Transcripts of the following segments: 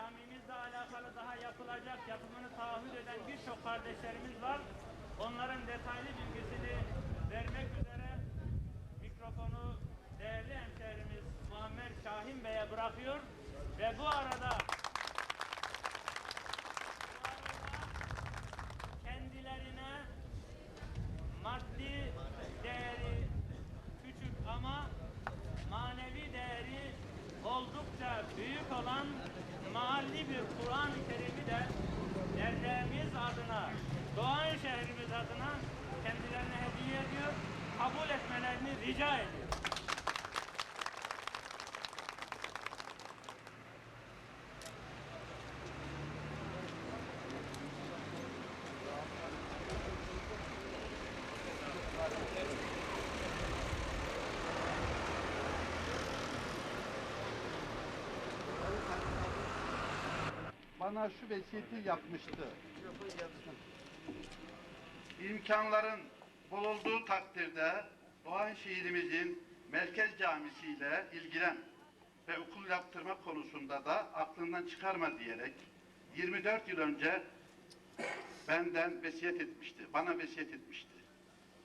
camimizle alakalı daha yapılacak, yapımını taahhüt eden birçok kardeşlerimiz var. Onların detaylı bilgisini vermek üzere mikrofonu değerli hemşehrimiz Muammer Şahin Bey'e bırakıyor ve bu arada bu arada kendilerine maddi değeri küçük ama manevi değeri oldukça büyük olan bir Kur'an-ı Kerim'i de derneğimiz adına, Doğan şehrimiz adına kendilerine hediye ediyor, kabul etmelerini rica ediyor. Bana şu vesiyeti yapmıştı. İmkanların bol olduğu takdirde Doğan şehrimizin merkez camisiyle ilgilen ve okul yaptırma konusunda da aklından çıkarma diyerek 24 yıl önce benden vesiyet etmişti. Bana vesiyet etmişti.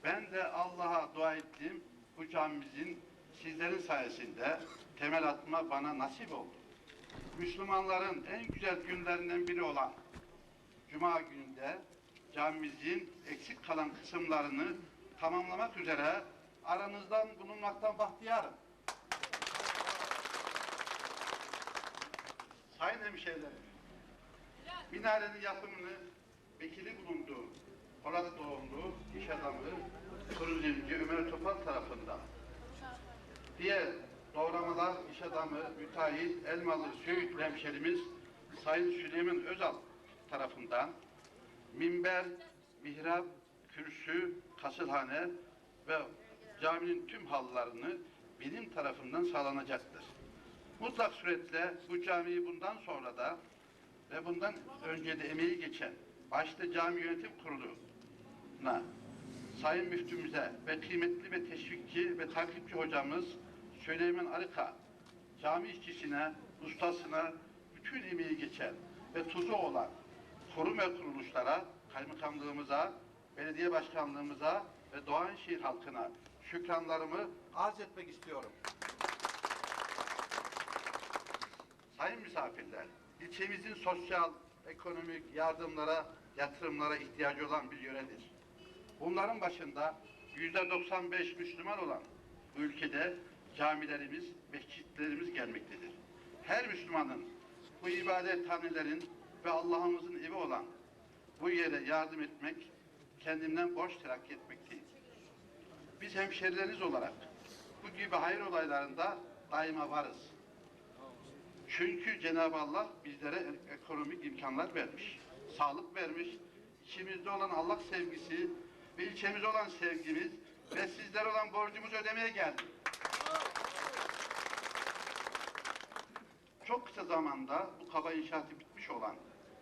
Ben de Allah'a dua ettim. Bu camimizin sizlerin sayesinde temel atma bana nasip oldu. Müslümanların en güzel günlerinden biri olan Cuma gününde camimizin eksik kalan kısımlarını tamamlamak üzere aranızdan bulunmaktan bahtiyarım. Sayın hemşehrilerim, minarenin yapımını vekili bulunduğu Polat doğumlu iş adamı turizmci Ömer Topal tarafından diğer doğramalar iş adamı müteahhit Elmalı Söğütlü hemşerimiz Sayın Süleyman Özal tarafından minber, mihrap, kürsü, kasılhane ve caminin tüm hallarını benim tarafından sağlanacaktır. Mutlak suretle bu camiyi bundan sonra da ve bundan önce de emeği geçen başta cami yönetim kuruluna Sayın Müftümüze ve kıymetli ve teşvikçi ve takipçi hocamız Süleyman Arıka, cami işçisine, ustasına, bütün emeği geçen ve tuzu olan kurum ve kuruluşlara, kaymakamlığımıza, belediye başkanlığımıza ve Doğanşehir halkına şükranlarımı arz etmek istiyorum. Sayın misafirler, ilçemizin sosyal, ekonomik yardımlara, yatırımlara ihtiyacı olan bir yöredir. Bunların başında yüzde 95 Müslüman olan bu ülkede camilerimiz, mescitlerimiz gelmektedir. Her Müslümanın bu ibadethanelerin ve Allah'ımızın evi olan bu yere yardım etmek, kendimden borç telakki etmekteyim. Biz hemşerileriniz olarak bu gibi hayır olaylarında daima varız. Çünkü Cenab-ı Allah bizlere ekonomik imkanlar vermiş, sağlık vermiş, içimizde olan Allah sevgisi ve ilçemize olan sevgimiz ve sizlere olan borcumuzu ödemeye geldik. Çok kısa zamanda bu kaba inşaatı bitmiş olan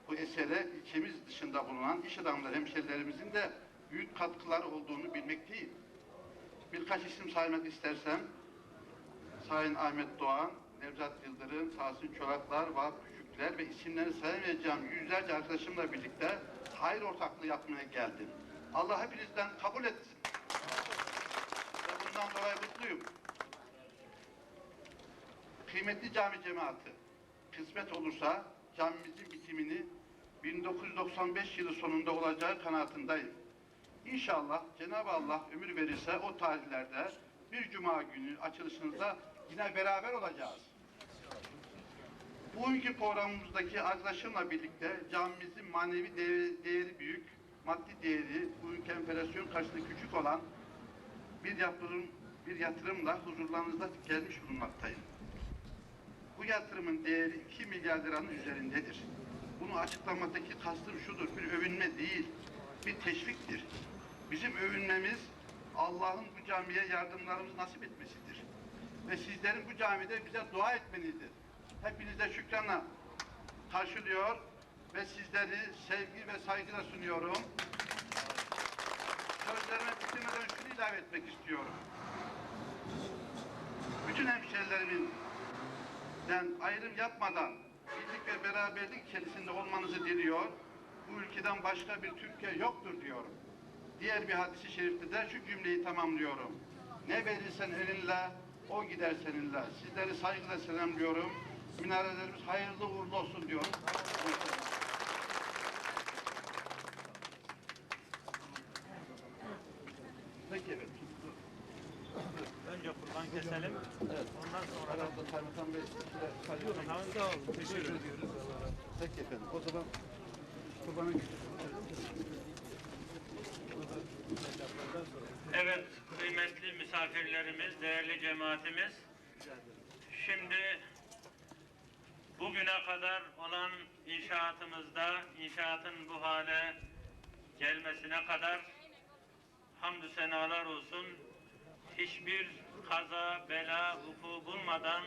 bu esere ilçemiz dışında bulunan iş adamları hemşerilerimizin de büyük katkıları olduğunu bilmekteyim. Birkaç isim saymak istersem Sayın Ahmet Doğan, Nevzat Yıldırım, Tahsin Çolaklar, Vahap Küçükler ve isimlerini sayamayacağım yüzlerce arkadaşımla birlikte hayır ortaklığı yapmaya geldim. Allah hepinizden kabul etsin. Ve bundan dolayı mutluyum. Kıymetli cami cemaati, kısmet olursa camimizin bitimini 1995 yılı sonunda olacağı kanaatindeyim. İnşallah Cenab-ı Allah ömür verirse o tarihlerde bir cuma günü açılışınızda yine beraber olacağız. Bugünkü programımızdaki arkadaşımla birlikte camimizin manevi değeri, değeri büyük, maddi değeri bugünkü enflasyon karşısında küçük olan bir yatırım, bir yatırımla huzurlarınızda gelmiş bulunmaktayım. Bu yatırımın değeri 2 milyar liranın üzerindedir. Bunu açıklamadaki kastım şudur, bir övünme değil, bir teşviktir. Bizim övünmemiz Allah'ın bu camiye yardımlarımızı nasip etmesidir. Ve sizlerin bu camide bize dua etmenizdir. Hepinize şükranla karşılıyor ve sizleri sevgi ve saygıyla sunuyorum. Sözlerime bitirmeden şunu ilave etmek istiyorum. Bütün hemşerilerimin ayrım yapmadan birlik ve beraberlik içerisinde olmanızı diliyor. Bu ülkeden başka bir Türkiye yoktur diyor. Diğer bir hadisi şerifte de şu cümleyi tamamlıyorum. Ne verirsen elinle, o gider seninle. Sizleri saygıyla selamlıyorum. Minarelerimiz hayırlı uğurlu olsun diyorum. Peki evet. Kurban keselim. Evet. Ondan sonra da Kaymakam Bey sayıyorum. Tamam, sağ olun. Teşekkür ediyoruz. Peki efendim. O zaman kurbana Evet, kıymetli misafirlerimiz, değerli cemaatimiz. Şimdi bugüne kadar olan inşaatımızda, inşaatın bu hale gelmesine kadar hamdü senalar olsun. Hiçbir kaza, bela, vuku bulmadan,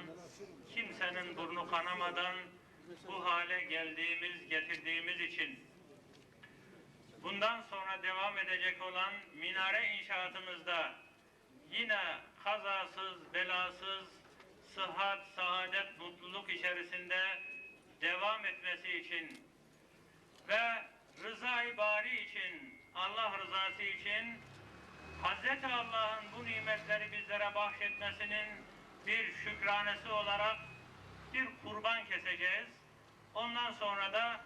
kimsenin burnu kanamadan bu hale geldiğimiz, getirdiğimiz için. Bundan sonra devam edecek olan minare inşaatımızda yine kazasız, belasız, sıhhat, saadet, mutluluk içerisinde devam etmesi için ve rızayı bari için, Allah rızası için Hz. Allah'ın bu nimetleri bizlere bahşetmesinin bir şükranesi olarak bir kurban keseceğiz. Ondan sonra da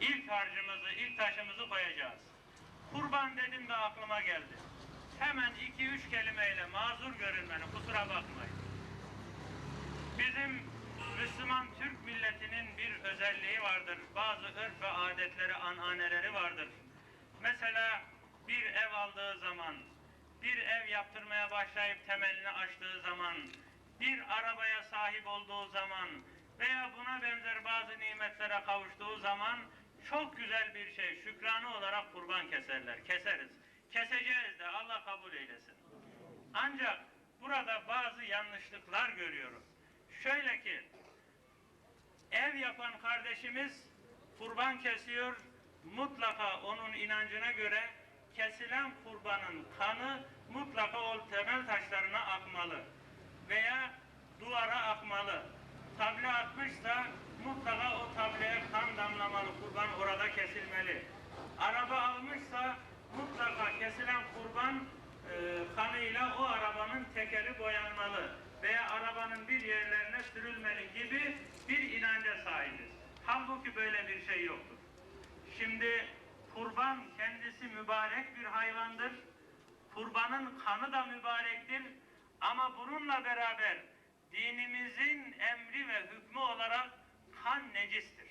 İlk harcımızı, ilk taşımızı koyacağız. Kurban dedim de aklıma geldi. Hemen iki üç kelimeyle mazur görün beni, kusura bakmayın. Bizim Müslüman Türk milletinin bir özelliği vardır. Bazı örf ve adetleri, ananeleri vardır. Mesela bir ev aldığı zaman, bir ev yaptırmaya başlayıp temelini açtığı zaman, bir arabaya sahip olduğu zaman veya buna benzer bazı nimetlere kavuştuğu zaman çok güzel bir şey, şükranı olarak kurban keserler. Keseriz. Keseceğiz de Allah kabul eylesin. Ancak burada bazı yanlışlıklar görüyorum. Şöyle ki, ev yapan kardeşimiz kurban kesiyor, mutlaka onun inancına göre kesilen kurbanın kanı mutlaka o temel taşlarına akmalı veya duvara akmalı. Table atmışsa mutlaka o tableye kan damlamalı, kurban orada kesilmeli. Araba almışsa mutlaka kesilen kurban e, kanıyla o arabanın tekeri boyanmalı veya arabanın bir yerlerine sürülmeli gibi bir inanca sahibiz. Halbuki böyle bir şey yoktur. Şimdi kurban kendisi mübarek bir hayvandır. Kurbanın kanı da mübarektir. Ama bununla beraber dinimizin emri ve hükmü olarak kan necistir.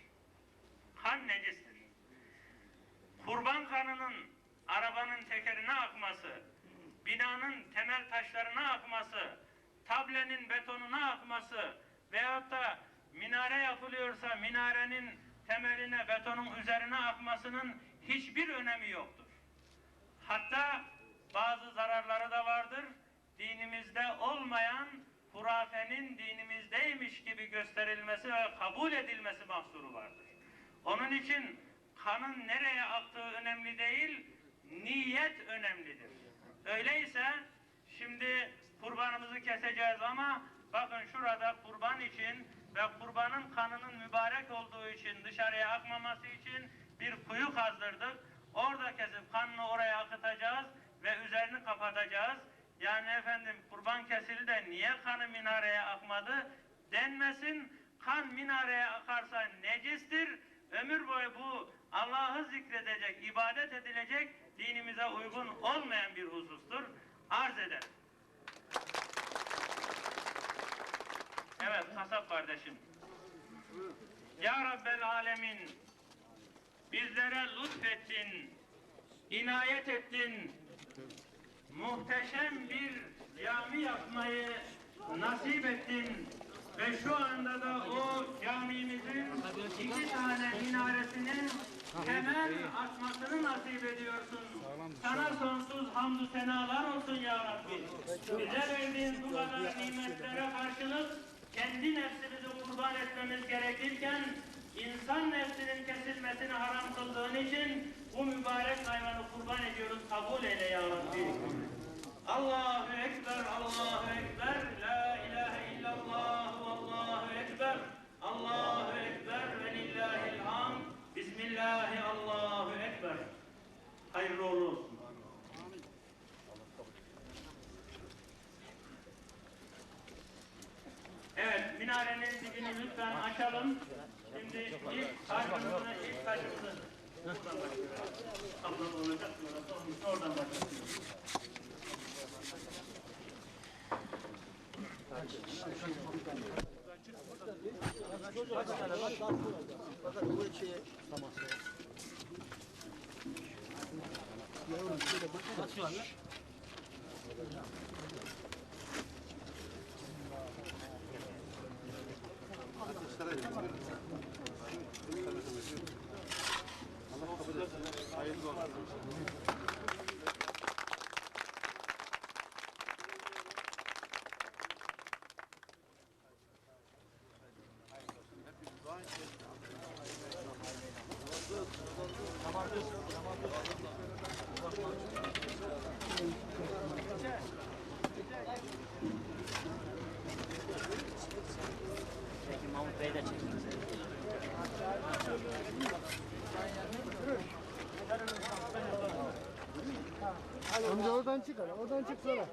Kan necistir. Kurban kanının arabanın tekerine akması, binanın temel taşlarına akması, tablenin betonuna akması veyahut da minare yapılıyorsa minarenin temeline, betonun üzerine akmasının hiçbir önemi yoktur. Hatta bazı zararları da vardır. Dinimizde olmayan hurafenin dinimizdeymiş gibi gösterilmesi ve kabul edilmesi mahsuru vardır. Onun için kanın nereye aktığı önemli değil, niyet önemlidir. Öyleyse şimdi kurbanımızı keseceğiz ama bakın şurada kurban için ve kurbanın kanının mübarek olduğu için dışarıya akmaması için bir kuyu kazdırdık. Orada kesip kanını oraya akıtacağız ve üzerini kapatacağız. Yani efendim kurban kesildi de niye kanı minareye akmadı denmesin. Kan minareye akarsa necistir. Ömür boyu bu Allah'ı zikredecek, ibadet edilecek dinimize uygun olmayan bir husustur. Arz ederim. Evet kasap kardeşim. Ya Rabbel Alemin bizlere lütfettin, inayet ettin, muhteşem bir cami yapmayı nasip ettin ve şu anda da o camimizin iki tane minaresinin temel atmasını nasip ediyorsun. Sana sonsuz hamdü senalar olsun ya Rabbi. Bize verdiğin bu kadar nimetlere karşılık kendi nefsimizi kurban etmemiz gerekirken insan nefsinin kesilmesini haram kıldığın için bu mübarek hayvanı kurban ediyoruz. Kabul eyle ya Rabbi. Allahu Ekber, Allahu Ekber, La ilahe illallah, Allahu Ekber, Allahu Ekber ve lillahil hamd. Bismillahi Allahu Ekber. Hayırlı olsun. Evet, minarenin dibini lütfen açalım. İlk harcımızı, ilk taşımızı buradan başlıyoruz. Ablam olacak, olmuş. Oradan başlıyoruz. Mahmut Bey de çekin. Amca oradan çık hele, oradan çık sonra.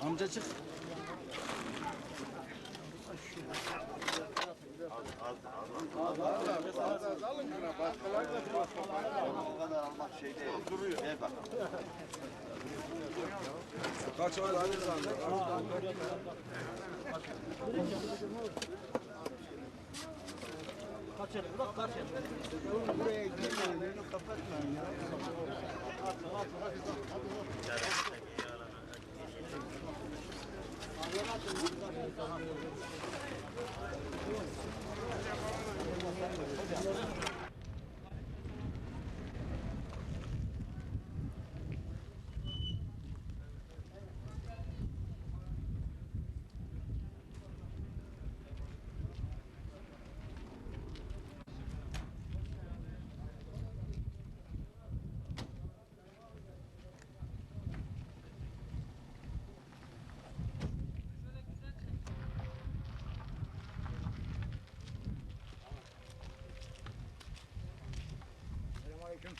Amca çık. Buraya girmeyin, önünü kapatmayın ya. Selamünaleyküm.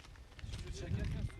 Süt çekerken